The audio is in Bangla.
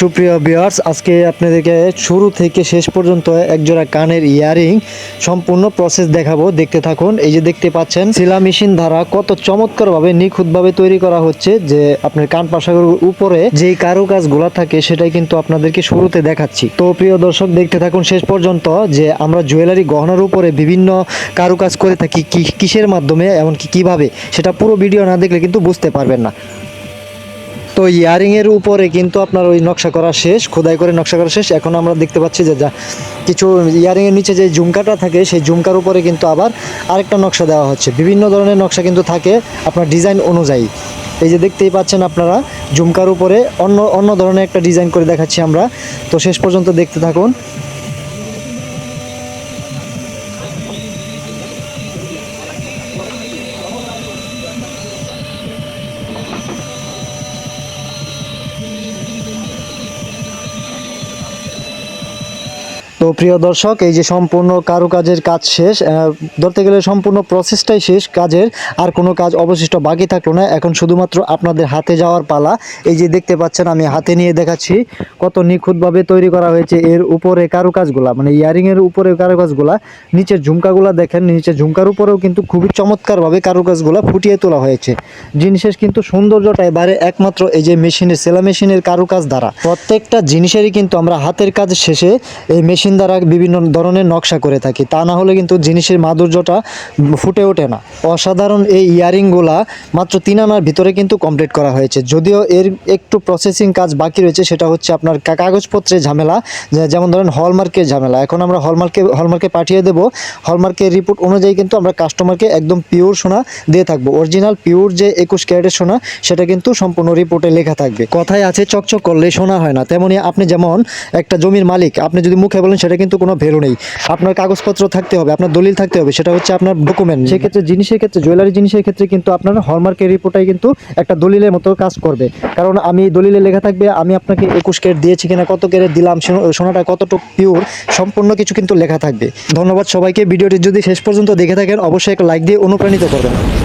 সুপ্রিয় ভিউয়ার্স আজকে আপনাদেরকে শুরু থেকে শেষ পর্যন্ত একজোড়া কানের ইয়ারিং সম্পূর্ণ প্রসেস দেখাবো। দেখতে থাকুন, এই যে দেখতে পাচ্ছেন, শিলা মেশিন দ্বারা কত চমৎকারভাবে নিখুঁতভাবে তৈরি করা হচ্ছে যে আপনার কান পাশাগুলোর উপরে যেই কারুকাজগুলো থাকে সেটাই কিন্তু আপনাদেরকে শুরুতে দেখাচ্ছি। তো প্রিয় দর্শক, দেখতে থাকুন শেষ পর্যন্ত যে আমরা জুয়েলারি গহনার উপরে বিভিন্ন কারুকাজ করে থাকি কিসের মাধ্যমে, এমনকি কীভাবে, সেটা পুরো ভিডিও না দেখলে কিন্তু বুঝতে পারবেন না। তো ইয়ারিং এর উপরে কিন্তু আপনার ওই নকশা করা শেষ, খোদাই করে নকশা করা শেষ। এখন আমরা দেখতে পাচ্ছি যে যা কিছু ইয়ারিং এর নিচে যে ঝুমকাটা থাকে, সেই ঝুমকার উপরে কিন্তু আবার আরেকটা নকশা দেওয়া হচ্ছে। বিভিন্ন ধরনের নকশা কিন্তু থাকে আপনার ডিজাইন অনুযায়ী। এই যে দেখতেই পাচ্ছেন আপনারা, ঝুমকার উপরে অন্য অন্য ধরনের একটা ডিজাইন করে দেখাচ্ছি আমরা। তো শেষ পর্যন্ত দেখতে থাকুন। তো প্রিয় দর্শক, এই যে সম্পূর্ণ কারুকাজের কাজ শেষ ধরতে গেলে সম্পূর্ণ প্রসেসটাই শেষ কাজের, আর কোনো কাজ অবশিষ্ট বাকি থাকল না। এখন শুধুমাত্র আপনাদের হাতে যাওয়ার পালা। এই যে দেখতে পাচ্ছেন, আমি হাতে নিয়ে দেখাচ্ছি কত নিখুঁতভাবে তৈরি করা হয়েছে এর উপরে কারুকাজগুলা মানে ইয়ারিং এর উপরে কারুকাজগুলা। নিচের ঝুমকাগুলা দেখেন, নিচের ঝুমকার উপরেও কিন্তু খুবই চমৎকারভাবে কারুকাজগুলা ফুটিয়ে তোলা হয়েছে। জিনিসের কিন্তু সৌন্দর্যটা এবারে একমাত্র এই যে মেশিনের, সেলা মেশিনের কারুকাজ দ্বারা। প্রত্যেকটা জিনিসেরই কিন্তু আমরা হাতের কাজ শেষে এই মেশিন দ্বারা বিভিন্ন ধরনের নকশা করে থাকি। তা না হলে কিন্তু জিনিসের মাধুর্যটা ফুটে ওঠে না। অসাধারণ এই ইয়ারিংগুলা মাত্র তিন আনার ভিতরে কিন্তু কমপ্লিট করা হয়েছে। যদিও এর একটু প্রসেসিং কাজ বাকি রয়েছে, সেটা হচ্ছে আপনার কাগজপত্রের ঝামেলা যেমন ধরেন হলমার্কের ঝামেলা। এখন আমরা হলমার্কে হলমার্কে পাঠিয়ে দেব। হলমার্কের রিপোর্ট অনুযায়ী কিন্তু আমরা কাস্টমারকে একদম পিওর সোনা দিয়ে থাকব। অরিজিনাল পিওর যে একুশ ক্যারেটের সোনা, সেটা কিন্তু সম্পূর্ণ রিপোর্টে লেখা থাকবে। কথায় আছে চকচক করলে সোনা হয় না। তেমনি আপনি যেমন একটা জমির মালিক, আপনি যদি মুখে বলেন সেটা কিন্তু কোনো ভ্যালু নেই। আপনার কাগজপত্র থাকতে হবে, আপনার দলিল থাকতে হবে, সেটা হচ্ছে আপনার ডকুমেন্ট সেক্ষেত্রে জিনিসের ক্ষেত্রে জুয়েলারি জিনিসের ক্ষেত্রে কিন্তু আপনার হলমার্কের রিপোর্টটাই কিন্তু একটা দলিলের মতো কাজ করবে। কারণ আমি দলিলে লেখা থাকবে, আমি আপনাকে একুশ ক্যারেট দিয়েছি কিনা, কত ক্যারেট দিলাম সোনা- সোনাটা কতটুকু পিওর সম্পূর্ণ কিছু কিন্তু লেখা থাকবে। ধন্যবাদ সবাইকে, ভিডিওটি যদি শেষ পর্যন্ত দেখে থাকেন, অবশ্যই একটা লাইক দিয়ে অনুপ্রাণিত করবেন।